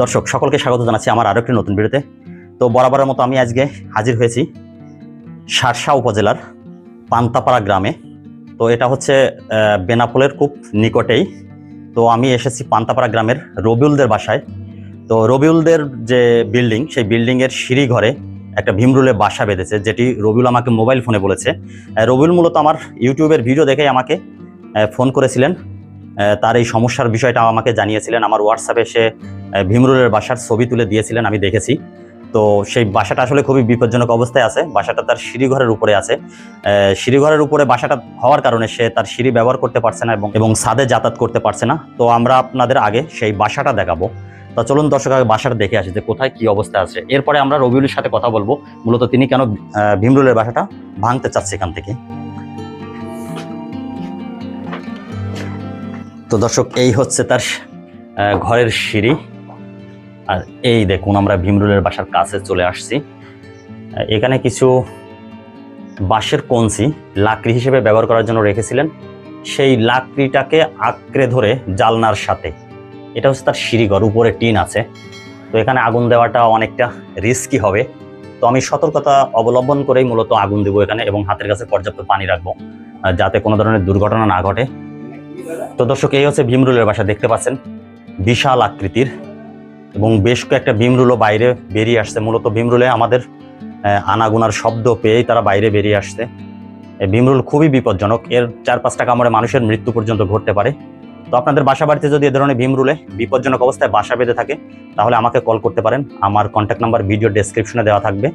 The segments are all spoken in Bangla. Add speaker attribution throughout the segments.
Speaker 1: দর্শক, সকলকে স্বাগত জানাচ্ছি আমার আরও একটি নতুন ভিডিওতে। তো বরাবরের মতো আমি আজকে হাজির হয়েছি সারসা উপজেলার পান্তাপাড়া গ্রামে। তো এটা হচ্ছে বেনাপোলের খুব নিকটেই। তো আমি এসেছি পান্তাপাড়া গ্রামের রবিউলদের বাসায়। তো রবিউলদের যে বিল্ডিং, সেই বিল্ডিংয়ের সিঁড়ি ঘরে একটা ভীমরুলে বাসা বেঁধেছে, যেটি রবিউল আমাকে মোবাইল ফোনে বলেছে। রবিউল মূলত আমার ইউটিউবের ভিডিও দেখেই আমাকে ফোন করেছিলেন। তার এই সমস্যার বিষয়টা আমাকে জানিয়েছিলেন। আমার হোয়াটসঅ্যাপে সে ভীমরুলের বাসার ছবি তুলে দিয়েছিলেন, আমি দেখেছি। তো সেই বাসাটা আসলে খুবই বিপজ্জনক অবস্থায় আছে। বাসাটা তার সিঁড়িঘরের উপরে আছে। সিঁড়িঘরের উপরে বাসাটা হওয়ার কারণে সে তার সিঁড়ি ব্যবহার করতে পারছে না এবং এবং যাতায়াত করতে পারছে না। তো আমরা আপনাদের আগে সেই বাসাটা দেখাবো। তা চলুন দর্শক, আগে বাসাটা দেখে আসি যে কোথায় কি অবস্থা আছে। এরপরে আমরা রবিউলের সাথে কথা বলব। মূলত তিনি কেন ভীমরুলের বাসাটা ভাঙতে চাচ্ছে এখান থেকে। তো দর্শক, এই হচ্ছে তার ঘরের সিঁড়ি। আর এই দেখুন, আমরা ভীমরুলের বাসার কাছে চলে আসছি। এখানে কিছু বাঁশের কঞ্চি লাকড়ি হিসেবে ব্যবহার করার জন্য রেখেছিলেন। সেই লাকড়িটাকে আঁকড়ে ধরে জালনার সাথে। এটা হচ্ছে তার সিঁড়িঘর উপরে টিন আছে। তো এখানে আগুন দেওয়াটা অনেকটা রিস্কি হবে। তো আমি সতর্কতা অবলম্বন করেই মূলত আগুন দেবো এখানে এবং হাতের কাছে পর্যাপ্ত পানি রাখব যাতে কোনো ধরনের দুর্ঘটনা না ঘটে। তো দর্শক, এই হচ্ছে ভীমরুলের বাসা, দেখতে পাচ্ছেন? বিশাল আকৃতির এবং বেশ কয়েকটা ভীমরুলও বাইরে বেরিয়ে আসছে। মূলত ভীমরুলে আমাদের আনাগুনার শব্দ পেয়েই তারা বাইরে বেরিয়ে আসছে। ভীমরুল খুবই বিপজ্জনক। এর চার পাঁচটা কামড়ে মানুষের মৃত্যু পর্যন্ত ঘটতে পারে। তো আপনাদের বাসা বাড়িতে যদি এ ধরনের ভীমরুলে বিপজ্জনক অবস্থায় বাসা বেঁধে থাকে, তাহলে আমাকে কল করতে পারেন। আমার কন্ট্যাক্ট নাম্বার ভিডিও ডেসক্রিপশনে দেওয়া থাকবে।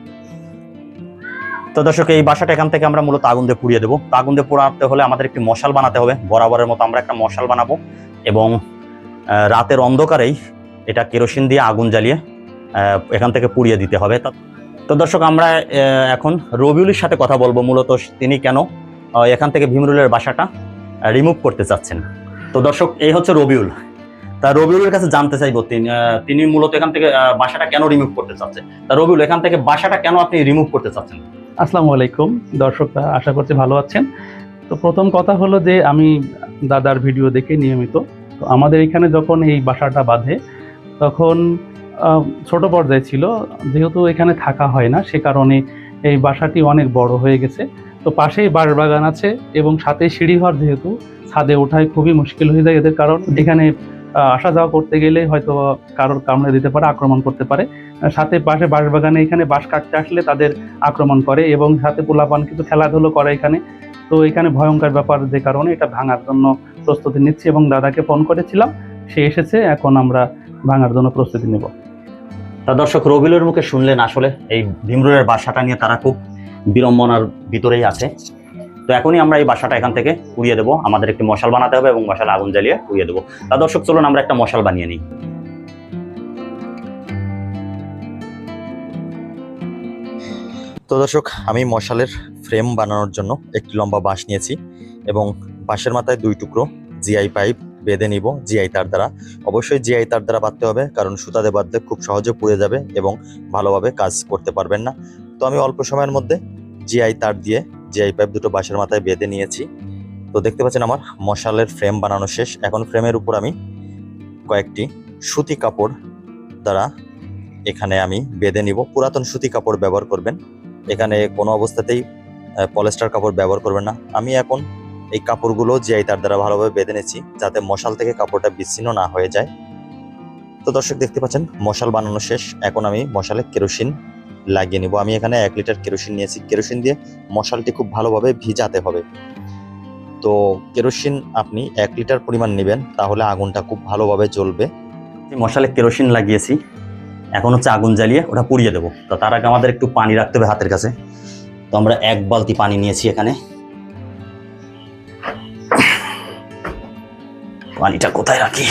Speaker 1: তো দর্শক, এই বাসাটা এখান থেকে আমরা মূলত আগুন দিয়ে পুড়িয়ে দেবো। আগুন দিয়ে পোড়াতে হলে আমাদের একটি মশাল বানাতে হবে। বরাবরের মতো আমরা একটা মশাল বানাবো এবং রাতের অন্ধকারেই এটা কেরোসিন দিয়ে আগুন জ্বালিয়ে এখান থেকে পুড়িয়ে দিতে হবে। তা- তো দর্শক, আমরা এখন রবিউলের সাথে কথা বলব। মূলত তিনি কেন এখান থেকে ভীমরুলের বাসাটা রিমুভ করতে চাচ্ছেন। তো দর্শক, এই হচ্ছে রবিউল। তা রবিউলের কাছে জানতে চাইব, তিনি তিনি মূলত এখান থেকে বাসাটা কেন রিমুভ করতে চাচ্ছেন? তা রবিউল, এখান থেকে বাসাটা কেন আপনি রিমুভ করতে চাচ্ছেন?
Speaker 2: আসসালামু আলাইকুম। দর্শকরা, আশা করছি ভালো আছেন। তো প্রথম কথা হলো যে, আমি দাদার ভিডিও দেখে নিয়মিত। তো আমাদের এখানে যখন এই বাসাটা বাঁধে, তখন ছোট পর্যায়ে ছিল। যেহেতু এখানে থাকা হয় না, সে কারণে এই বাসাটি অনেক বড় হয়ে গেছে। তো পাশেই বাঁশবাগান আছে এবং সাথে সিঁড়িঘর যেহেতু, ছাদে ওঠায় খুবই মুশকিল হয়ে যায়। এদের কারণ এখানে আসা যাওয়া করতে গেলে হয়তো কারোর কামড়ে দিতে পারে, আক্রমণ করতে পারে। সাথে পাশে বাঁশবাগানে এখানে বাঁশ কাটতে আসলে তাদের আক্রমণ করে এবং সাথে পোলাপান কিন্তু খেলাধুলো করে এখানে। তো এখানে ভয়ঙ্কর ব্যাপার যে কারণে এটা ভাঙার জন্য প্রস্তুতি নিচ্ছি এবং দাদাকে ফোন করেছিলাম। সে এসেছে, এখন আমরা ভাঙার জন্য প্রস্তুতি নেব।
Speaker 1: তা দর্শক রবিউলের মুখে শুনলেন আসলে এই ভীমরুলের বাসাটা নিয়ে তারা খুব বিড়ম্বনার ভিতরেই আছে। তো এখনই আমরা এই বাসাটা এখান থেকে উড়িয়ে দেবো। আমাদের একটি মশাল বানাতে হবে এবং মশাল আগুন জ্বালিয়ে উড়িয়ে দেবো। তা দর্শক, চলুন আমরা একটা মশাল বানিয়ে নিই। তো দর্শক, আমি মশালের ফ্রেম বানানোর জন্য একটি লম্বা বাঁশ নিয়েছি এবং বাঁশের মাথায় দুই টুকরো জিআই পাইপ বেঁধে নিব, জিআই তার দ্বারা। অবশ্যই জিআই তার দ্বারা বাঁধতে হবে, কারণ সুতাতে বাঁধলে খুব সহজে পুড়ে যাবে এবং ভালোভাবে কাজ করতে পারবেন না। তো আমি অল্প সময়ের মধ্যে জিআই তার দিয়ে জিআই পাইপ দুটো বাঁশের মাথায় বেঁধে নিয়েছি। তো দেখতে পাচ্ছেন আমার মশালের ফ্রেম বানানো শেষ। এখন ফ্রেমের উপর আমি কয়েকটি সুতি কাপড় দ্বারা এখানে আমি বেঁধে নিব। পুরাতন সুতি কাপড় ব্যবহার করবেন। এখানে কোনো অবস্থাতেই পলেস্টার কাপড় ব্যবহার করবেন না। আমি এখন এই কাপড়গুলো জিআই তার দ্বারা ভালোভাবে বেঁধে নিচ্ছি যাতে মশাল থেকে কাপড়টা বিচ্ছিন্ন না হয়ে যায়। তো দর্শক, দেখতে পাচ্ছেন মশাল বানানো শেষ। এখন আমি মশালে কেরোসিন লাগিয়ে নিব। আমি এখানে এক লিটার কেরোসিন নিয়েছি। কেরোসিন দিয়ে মশালটি খুব ভালোভাবে ভিজাতে হবে। তো কেরোসিন আপনি এক লিটার পরিমাণ নেবেন, তাহলে আগুনটা খুব ভালোভাবে জ্বলবে। মশালে কেরোসিন লাগিয়েছি। এখন হচ্ছে আগুন জ্বালিয়ে ওটা পুড়িয়ে দেবো। তো তার আগে আমাদের একটু পানি রাখতে হবে হাতের কাছে। তো আমরা এক বালতি পানি নিয়েছি এখানে। পানিটা কোথায় রাখি?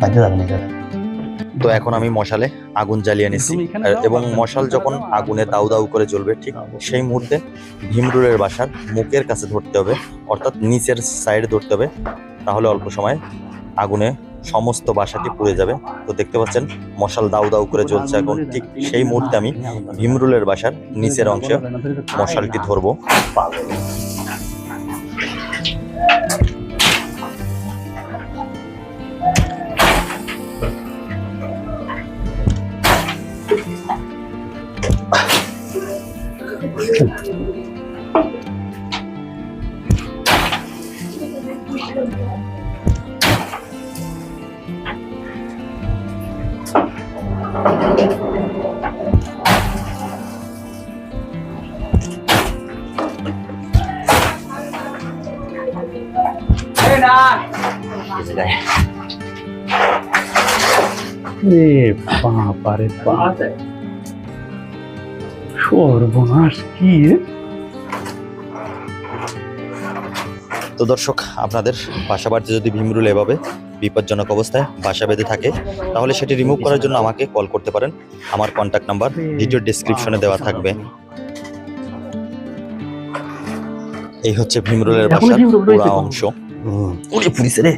Speaker 1: বাইরে যাবে না। তো এখন আমি মশালে আগুন জ্বালিয়ে
Speaker 2: যাও,
Speaker 1: এবং মশাল যখন আগুনে দাউ দাউ করে জ্বলবে ঠিক সেই মুহূর্তে ভীমরুলের বাসার মুখের কাছে ধরতে হবে অর্থাৎ নিচের সাইডে ধরতে হবে তাহলে অল্প সময় আগুনে সমস্ত বাসাটি পুড়ে যাবে। তো দেখতে পাচ্ছেন মশাল দাউ দাউ করে জ্বলছে এখন। ঠিক সেই মুহূর্তে আমি ভীমরুলের বাসার নিচের অংশে মশালটি ধরবো।
Speaker 2: বাপ সর্বনাশ কি
Speaker 1: তো দর্শক আপনাদের বাসা বাড়িতে যদি ভীমরুল এভাবে বিপজ্জনক অবস্থায় বাসা বেঁধে থাকে তাহলে সেটি রিমুভ করার জন্য আমাকে কল করতে পারেন। আমার কন্ট্যাক্ট নাম্বার ভিডিও ডিসক্রিপশনে দেওয়া থাকবে। এই হচ্ছে ভীমরুলের বাসার পুরা অংশ। উড়ে পুরিছে রে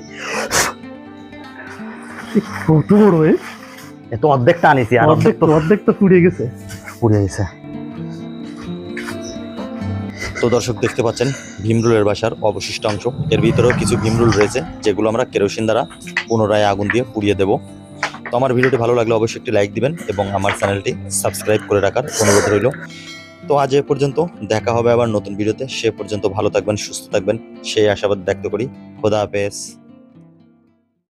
Speaker 2: কত বড় এ?
Speaker 1: এত অর্ধেকটা আনিছি আর
Speaker 2: অর্ধেক তো অর্ধেক তো পুড়ে গেছে
Speaker 1: পুড়ে গেছে তো দর্শক দেখতে পাচ্ছেন ভীমরুলের বাসার অবশিষ্ট অংশ। এর ভিতরেও কিছু ভীমরুল রয়েছে যেগুলো আমরা কেরোসিন দ্বারা পুনরায় আগুন দিয়ে পুড়িয়ে দেব। তো আমার ভিডিওটি ভালো লাগলে অবশ্যই একটি লাইক দিবেন এবং আমার চ্যানেলটি সাবস্ক্রাইব করে রাখার অনুরোধ রইল। তো আজ এ পর্যন্ত। দেখা হবে আবার নতুন ভিডিওতে। সে পর্যন্ত ভালো থাকবেন, সুস্থ থাকবেন। সেই আশাবাদ ব্যক্ত করি। খোদা হাফেজ।